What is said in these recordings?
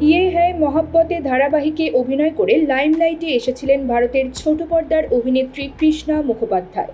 ইয়ে হ্যায় মহাব্বতে ধারাবাহিকে অভিনয় করে লাইমলাইটে এসেছিলেন ভারতের ছোট পর্দার অভিনেত্রী কৃষ্ণা মুখোপাধ্যায়।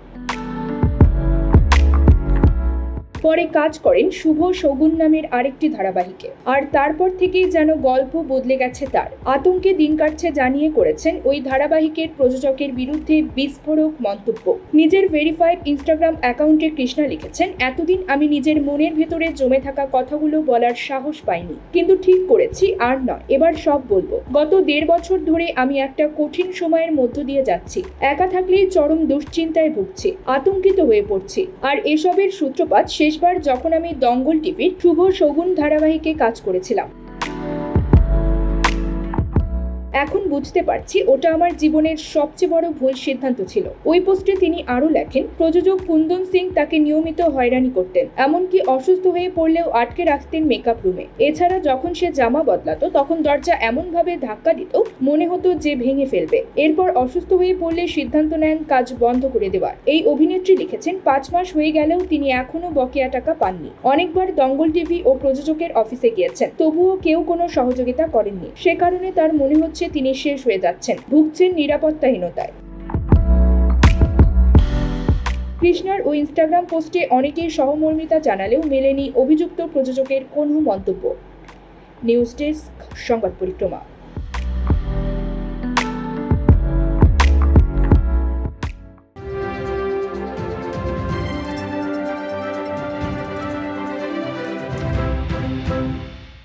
পরে কাজ করেন শুভ শগুন নামের আরেকটি ধারাবাহিকে। আর তারপর থেকেই যেন গল্প বদলে গেছে তার। আতঙ্কে দিন কাটছে জানিয়ে করেছেন ওই ধারাবাহিকের প্রযোজকের বিরুদ্ধে বিস্ফোরক মন্তব্য। নিজের ভেরিফাইড ইনস্টাগ্রাম অ্যাকাউন্টে কৃষ্ণা লিখেছেন, এতদিন আমি নিজের মনের ভেতরে জমে থাকা কথাগুলো বলার সাহস পাইনি। কিন্তু ঠিক করেছি, আর নয়। এবার সব বলব। গত দেড় বছর ধরে আমি একটা কঠিন সময়ের মধ্য দিয়ে যাচ্ছি। একা থাকলেই চরম দুশ্চিন্তায় ভুগছি, আতঙ্কিত হয়ে পড়ছি। আর এসবের সূত্রপাত শেষবার যখন আমি দঙ্গল টিভির শুভ শগুন ধারাবাহিকে কাজ করেছিলাম। এখন বুঝতে পারছি ওটা আমার জীবনের সবচেয়ে বড় ভুল সিদ্ধান্ত ছিল। ওই পোস্টে তিনি আরও লেখেন, প্রযোজক কুন্দন সিং তাকে নিয়মিত হয়রানি করতেন, এমনকি অসুস্থ হয়ে পড়লেও আটকে রাখতেন মেকআপ রুমে এছাড়া যখন সে জামা বদলাতো, তখন দরজা এমনভাবে ধাক্কা দিত, মনে হতো যে ভেঙে ফেলবে। এরপর অসুস্থ হয়ে পড়লে সিদ্ধান্ত নেন কাজ বন্ধ করে দেওয়ার। এই অভিনেত্রী লিখেছেন, পাঁচ মাস হয়ে গেলেও তিনি এখনও বকেয়া টাকা পাননি। অনেকবার দঙ্গল টিভি ও প্রযোজকের অফিসে গিয়েছেন, তবুও কেউ কোনো সহযোগিতা করেননি। সে কারণে তার মনে হচ্ছে তিনি শেষ হয়ে যাচ্ছেন, ভুগছেন নিরাপত্তাহীনতায়। কৃষ্ণার ও ইনস্টাগ্রাম পোস্টে অনেকেই সহমর্মিতা জানালেও মেলেনি অভিযুক্ত প্রযোজকের কোনো মন্তব্য। নিউজ ডেস্ক, সংবাদ পরিক্রমা।